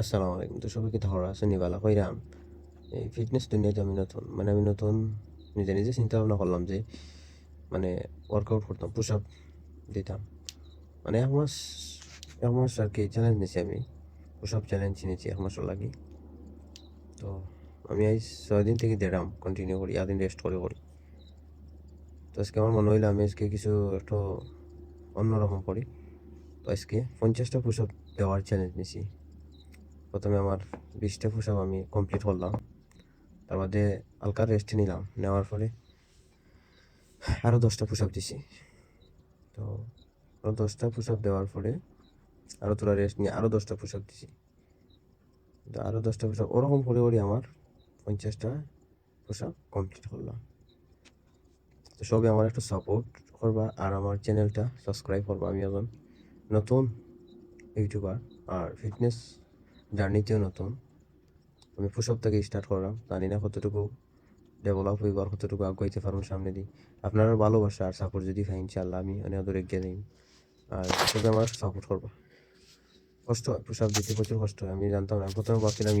আসসালামু আলাইকুম। তো সবাইকে ধরা আছে, নিবালা কইরাম। এই ফিটনেস দুনিয়াতে আমি নতুন মানে আমি নতুন নিজে নিজে চিন্তা ভাবনা করলাম যে মানে ওয়ার্কআউট করতাম পুশ আপ দিতাম। মানে এক মাস এক মাস আর কি চ্যালেঞ্জ নিয়েছি আমি। পুশ আপ চ্যালেঞ্জ নিয়েছি এক মাসও লাগি। তো আমি এই ছয় দিন থেকে দিলাম কন্টিনিউ করি দিন রেস্ট করে করি। তো আজকে আমার মনে হইল আমি আজকে কিছু একটু অন্যরকম করি। তো আজকে পঞ্চাশটা পুশ আপ দেওয়ার চ্যালেঞ্জ নিয়েছি প্রথমে আমার বিশটা পোশাক আমি কমপ্লিট করলাম। তার মধ্যে হালকা রেস্ট নিলাম, নেওয়ার পরে আরও দশটা পোশাক দিছি। তো আরও দশটা পোশাক দেওয়ার পরে আরও তোরা রেস্ট নিয়ে আরও দশটা পোশাক দিছি। তো আরও দশটা পোশাক ওরকম করে করে আমার পঞ্চাশটা পোশাক কমপ্লিট করলাম। তো সবই আমার একটু সাপোর্ট করবা আর আমার চ্যানেলটা সাবস্ক্রাইব করবা আমি এখন নতুন ইউটিউবার আর ফিটনেস জার্নিতেও নতুন। আমি পুষপ থেকে স্টার্ট করলাম। জানি না কতটুকু ডেভেলপ হইব আর কতটুকু আগাইতে পারব সামনে দিই আপনার ভালোবাসা আর সাপোর্ট যদি খাই ইনশাল্লাহ আমি অনেক দূর এগিয়ে দিই আর সেটা আমার সাপোর্ট করব। কষ্ট হয় পুষাপ দিতে প্রচুর কষ্ট হয়, আমি জানতাম না। প্রথমে ভাবছিলাম